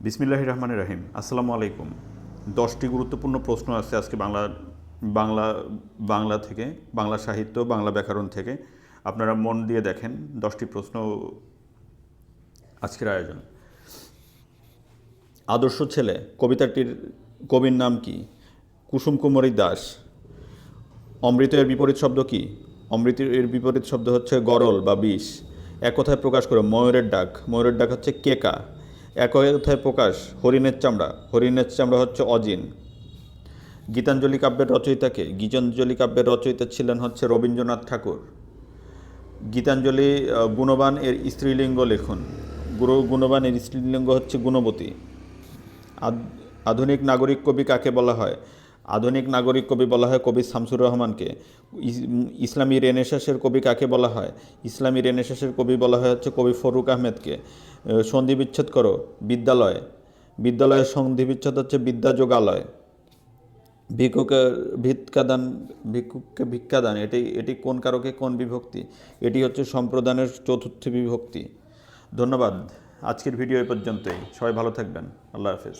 বিসমিল্লাহ রহমান রাহিম। আসসালামু আলাইকুম। দশটি গুরুত্বপূর্ণ প্রশ্ন আছে আজকে বাংলা বাংলা বাংলা থেকে, বাংলা সাহিত্য, বাংলা ব্যাকরণ থেকে। আপনারা মন দিয়ে দেখেন দশটি প্রশ্ন আজকের আয়োজন। আদর্শ ছেলে, কবিতাটির, কবির নাম কি? কুসুম কুমারী দাস। অমৃত এর বিপরীত শব্দ কি? অমৃত এর বিপরীত শব্দ হচ্ছে গরল বা বিষ। এক কথায় প্রকাশ করে, ময়ূরের ডাক। ময়ূরের ডাক হচ্ছে কেকা। এক অধ্যায় প্রকাশ, হরিণের চামড়া। হরিণের চামড়া হচ্ছে অজিন। গীতাঞ্জলি কাব্যের রচয়িতাকে। গীতাঞ্জলি কাব্যের রচয়িতা ছিলেন হচ্ছে রবীন্দ্রনাথ ঠাকুর। গীতাঞ্জলি গুণবান এর স্ত্রীলিঙ্গ লেখুন। গুরু গুণবান এর স্ত্রীলিঙ্গ হচ্ছে গুণবতী। আধুনিক নাগরিক কবি কাকে বলা হয়? আধুনিক নাগরিক কবি বলা হয় কবি শামসুর রহমানকে। ইসলামী রেনেসাসের কবি কাকে বলা হয়? ইসলামী রেনেসাসের কবি বলা হয় হচ্ছে কবি ফরুক আহমেদকে। সন্ধি বিচ্ছেদ করো, বিদ্যালয়। বিদ্যালয়ের সন্ধি বিচ্ছেদ হচ্ছে বিদ্যা যোগালয়। ভিক্ষুকের ভিক্ষাদান, ভিক্ষুককে ভিক্ষাদান এটি এটি কোন কারকে কোন বিভক্তি? এটি হচ্ছে সম্প্রদানের চতুর্থ বিভক্তি। ধন্যবাদ। আজকের ভিডিও এই পর্যন্তই। সবাই ভালো থাকবেন। আল্লাহ হাফেজ।